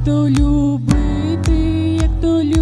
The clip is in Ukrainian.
як то любити, як то любити.